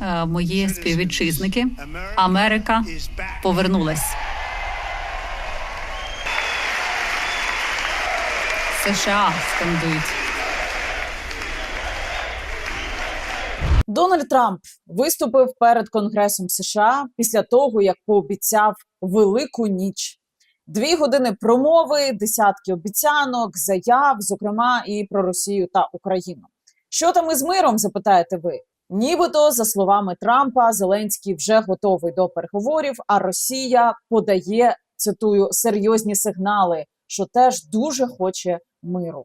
е, мої співвітчизники. Америка повернулась. США скандують. Дональд Трамп виступив перед Конгресом США після того, як пообіцяв велику ніч. Дві години промови, десятки обіцянок, заяв, зокрема і про Росію та Україну. Що там із миром? Запитаєте ви? Нібито, за словами Трампа, Зеленський вже готовий до переговорів, а Росія подає цитую серйозні сигнали, що теж дуже хоче миру.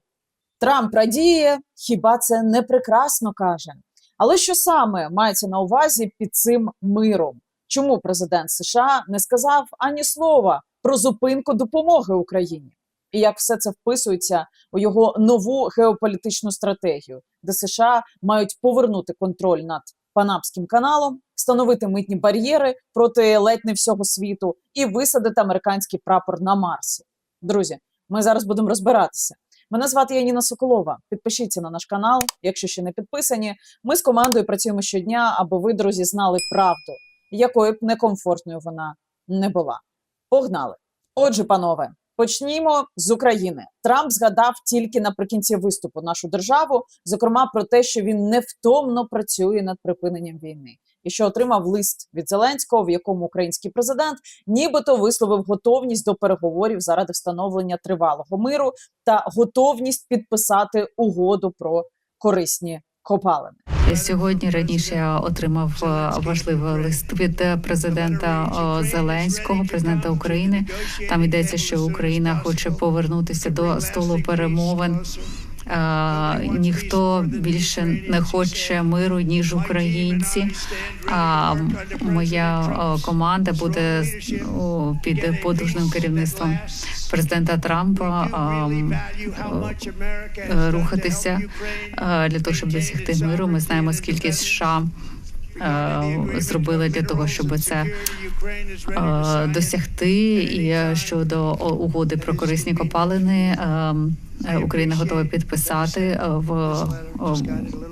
Трамп радіє, хіба це не прекрасно каже. Але що саме мається на увазі під цим миром? Чому президент США не сказав ані слова про зупинку допомоги Україні? І як все це вписується у його нову геополітичну стратегію, де США мають повернути контроль над Панамським каналом, встановити митні бар'єри проти ледь не всього світу і висадити американський прапор на Марсі? Друзі, ми зараз будемо розбиратися. Мене звати Яніна Соколова. Підпишіться на наш канал, якщо ще не підписані. Ми з командою працюємо щодня, аби ви, друзі, знали правду, якою б некомфортною вона не була. Погнали! Отже, панове, почнімо з України. Трамп згадав тільки наприкінці виступу нашу державу, зокрема про те, що він невтомно працює над припиненням війни, і що отримав лист від Зеленського, в якому український президент нібито висловив готовність до переговорів заради встановлення тривалого миру та готовність підписати угоду про корисні копалини. Сьогодні раніше отримав е, важливий лист від е, президента е, Зеленського, президента України. Там йдеться, що Україна хоче повернутися до столу перемовин. Ніхто більше не хоче миру ніж українці. А моя команда буде під подужним керівництвом президента Трампа е, рухатися е, для того, щоб досягти миру. Ми знаємо, скільки США. е, Зробили для того, щоб це досягти, і щодо угоди про корисні копалини е, е, Україна готова підписати в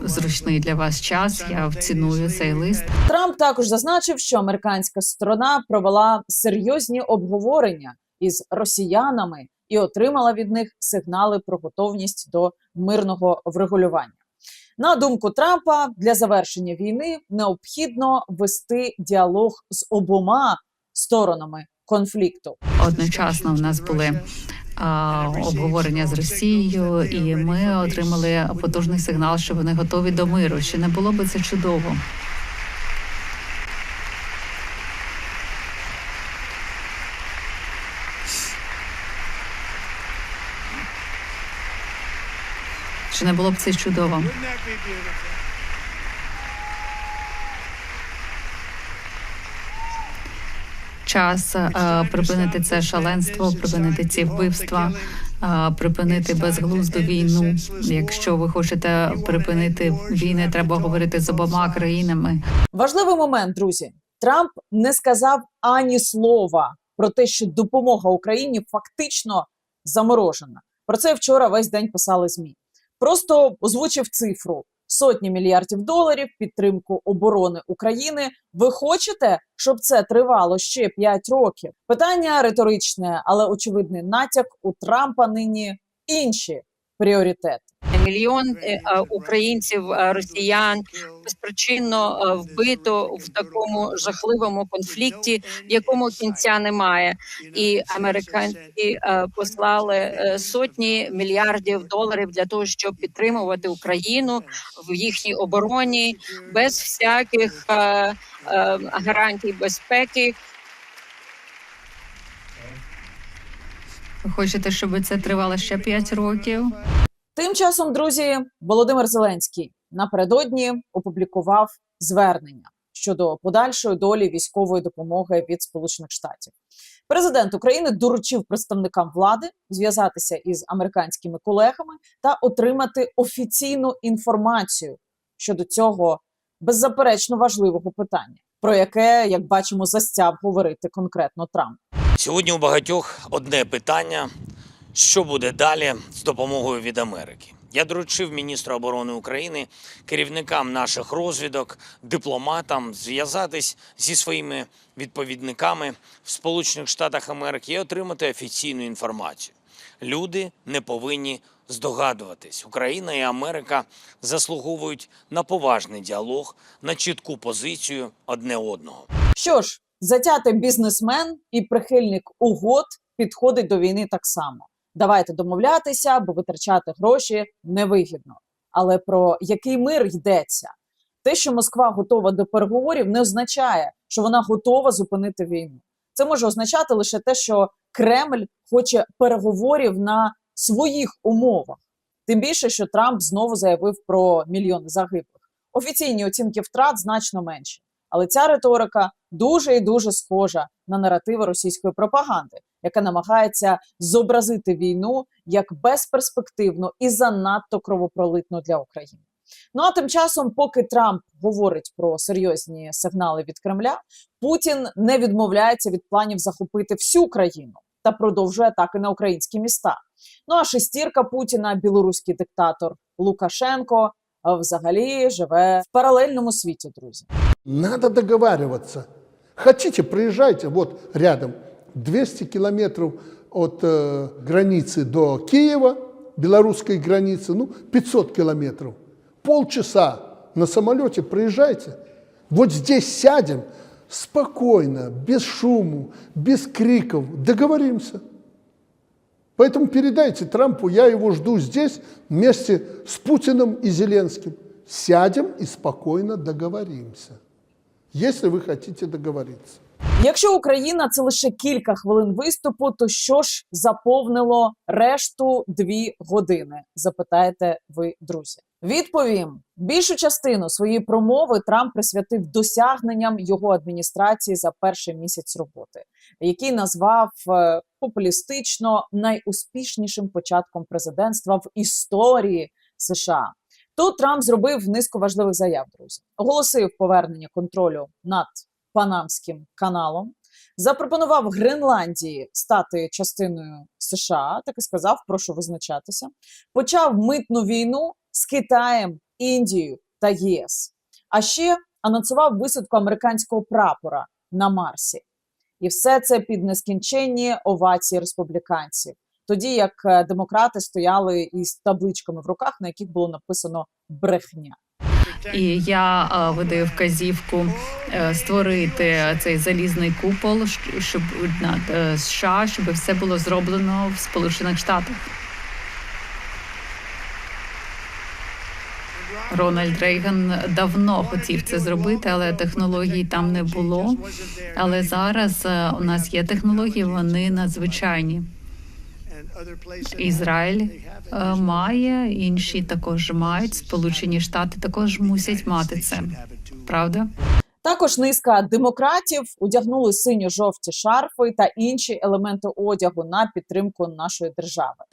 зручний для вас час. Я ціную цей лист. Трамп також зазначив, що американська сторона провела серйозні обговорення із росіянами і отримала від них сигнали про готовність до мирного врегулювання. На думку Трампа, для завершення війни необхідно вести діалог з обома сторонами конфлікту. Одночасно в нас були обговорення з Росією, і ми отримали потужний сигнал, що вони готові до миру. Чи не було би це чудово? Чи не було б це чудово? Час е, припинити це шаленство, припинити ці вбивства, е, припинити безглузду війну. Якщо ви хочете припинити війни, треба говорити з обома країнами. Важливий момент, друзі. Трамп не сказав ані слова про те, що допомога Україні фактично заморожена. Про це вчора весь день писали змі. Просто озвучив цифру сотні мільярдів доларів підтримку оборони України. Ви хочете, щоб це тривало ще 5 років? Питання риторичне, але очевидний натяк у Трампа нині інші пріоритети. Мільйон е, українців, росіян безпричинно вбито в такому жахливому конфлікті, в якому кінця немає. І американці послали е, сотні мільярдів доларів для того, щоб підтримувати Україну в їхній обороні без всяких гарантій безпеки. Ви хочете, щоб це тривало ще 5 років? Тим часом, друзі, Володимир Зеленський напередодні опублікував звернення щодо подальшої долі військової допомоги від Сполучених Штатів. Президент України доручив представникам влади зв'язатися із американськими колегами та отримати офіційну інформацію щодо цього беззаперечно важливого питання, про яке, як бачимо, застяв говорити конкретно Трамп. Сьогодні у багатьох одне питання: що буде далі з допомогою від Америки? Я доручив міністру оборони України, керівникам наших розвідок, дипломатам зв'язатись зі своїми відповідниками в Сполучених Штатах Америки і отримати офіційну інформацію. Люди не повинні здогадуватись. Україна і Америка заслуговують на поважний діалог, на чітку позицію одне одного. Що ж, затятий бізнесмен і прихильник угод підходить до війни так само. Давайте домовлятися, бо витрачати гроші невигідно. Але про який мир йдеться? Те, що Москва готова до переговорів, не означає, що вона готова зупинити війну. Це може означати лише те, що Кремль хоче переговорів на своїх умовах. Тим більше, що Трамп знову заявив про мільйони загиблих. Офіційні оцінки втрат значно менші. Але ця риторика дуже і дуже схожа на наративи російської пропаганди, яка намагається зобразити війну як безперспективну і занадто кровопролитну для України. Ну а тим часом, поки Трамп говорить про серйозні сигнали від Кремля, Путін не відмовляється від планів захопити всю країну та продовжує атаки на українські міста. Ну а шестірка Путіна, білоруський диктатор Лукашенко, взагалі живе в паралельному світі, друзі. Надо договариваться. Хотите, проезжайте, вот рядом, 200 километров от э, границы до Киева, белорусской границы, ну, 500 километров. Полчаса на самолете проезжайте. Вот здесь сядем спокойно, без шуму, без криков, договоримся. Поэтому передайте Трампу, я его жду здесь вместе с Путиным и Зеленским. Сядем и спокойно договоримся, если вы хотите договориться. Якщо Україна це лише кілька хвилин виступу, то що ж заповнило решту дві години? Запитаєте ви, друзі? Відповім: більшу частину своєї промови Трамп присвятив досягненням його адміністрації за перший місяць роботи, який назвав е, популістично найуспішнішим початком президентства в історії США. Тут Трамп зробив низку важливих заяв. Друзі, оголосив повернення контролю над Панамським каналом, запропонував Гренландії стати частиною США, так і сказав, прошу визначатися. Почав митну війну з Китаєм, Індією та ЄС. А ще анонсував висадку американського прапора на Марсі. І все це під нескінченні овації республіканців. Тоді як е, демократи стояли із табличками в руках, на яких було написано брехня. І я е, видаю вказівку е, створити цей залізний купол, щоб над е, США, щоб все було зроблено в Сполучених Штатах. Рональд Рейган давно хотів це зробити, але технологій там не було. Але зараз у нас є технології, вони надзвичайні. Ізраїль е, має, інші також мають. Сполучені Штати також мусять мати це. Правда? Також низка демократів одягнули синьо-жовті шарфи та інші елементи одягу на підтримку нашої держави.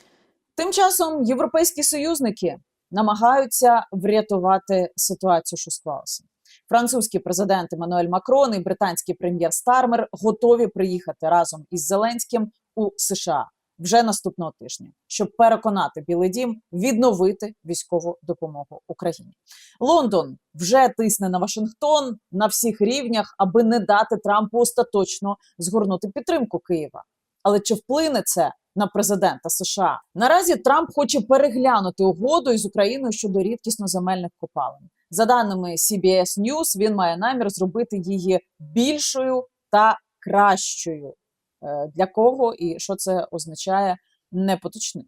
Тим часом європейські союзники намагаються врятувати ситуацію, що склалася. Французький президент Еммануель Макрон і британський прем'єр Стармер готові приїхати разом із Зеленським у США вже наступного тижня, щоб переконати Білий Дім відновити військову допомогу Україні. Лондон вже тисне на Вашингтон на всіх рівнях, аби не дати Трампу остаточно згорнути підтримку Києва. Але чи вплине це на президента США? Наразі Трамп хоче переглянути угоду із Україною щодо рідкісно земельних копалин. За даними CBS News, він має намір зробити її більшою та кращою. Е, Для кого і що це означає, не поточнив.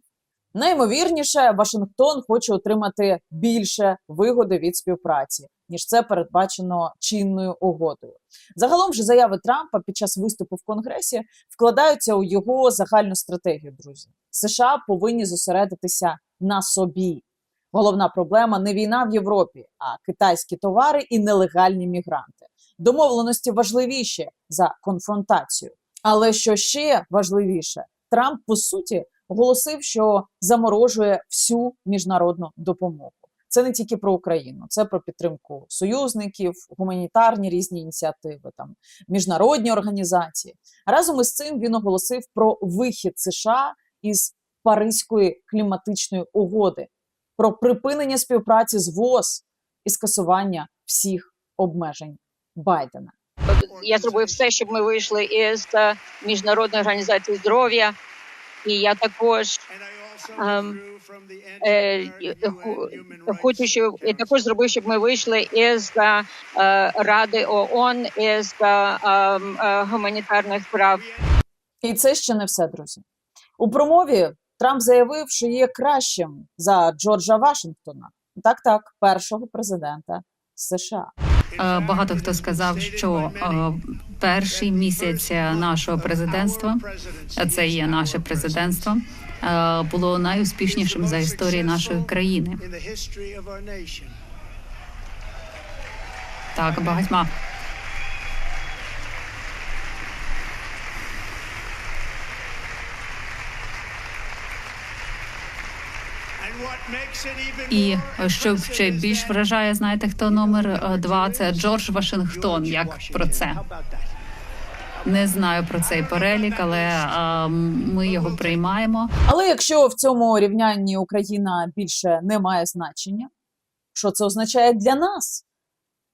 Наймовірніше, Вашингтон хоче отримати більше вигоди від співпраці, ніж це передбачено чинною угодою. Загалом ж заяви Трампа під час виступу в Конгресі вкладаються у його загальну стратегію. Друзі, США повинні зосередитися на собі. Головна проблема не війна в Європі, а китайські товари і нелегальні мігранти. Домовленості важливіші за конфронтацію. Але що ще важливіше, Трамп по суті оголосив, що заморожує всю міжнародну допомогу. Це не тільки про Україну, це про підтримку союзників, гуманітарні різні ініціативи, там міжнародні організації. Разом із цим він оголосив про вихід США із Паризької кліматичної угоди. про припинення співпраці з ВОЗ і скасування всіх обмежень Байдена. Я зробив все, щоб ми вийшли із е, міжнародної організації здоров'я, і я також ем, е, хочу, щоб я також зробив, щоб ми вийшли із е, Ради ООН із ем, гуманітарних прав. І це ще не все, друзі. У промові Трамп заявив, що є кращим за Джорджа Вашингтона. Так, так, першого президента США. Е, Багато хто сказав, що е, перший місяць нашого президентства, а це є наше президентство, е, було найуспішнішим за історії нашої країни. Так, багатьма і що ще більш вражає, знаєте, хто номер е, два? Це Джордж Вашингтон. Як про це не знаю про цей перелік, але е, ми його приймаємо. Але якщо в цьому рівнянні Україна більше не має значення, що це означає для нас?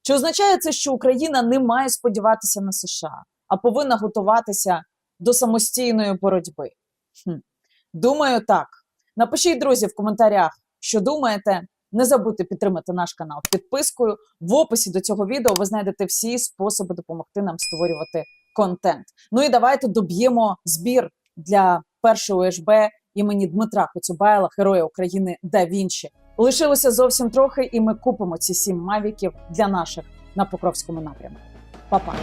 Чи означає це, що Україна не має сподіватися на США, а повинна готуватися до самостійної боротьби? Хм. Думаю, так. Напишіть, друзі, в коментарях, що думаєте. Не забудьте підтримати наш канал підпискою. В описі до цього відео ви знайдете всі способи допомогти нам створювати контент. Ну і давайте доб'ємо збір для першого УСБ імені Дмитра Коцюбайла, героя України Да Вінчі. Лишилося зовсім трохи, і ми купимо ці сім мавіків для наших на Покровському напрямку. Па-па!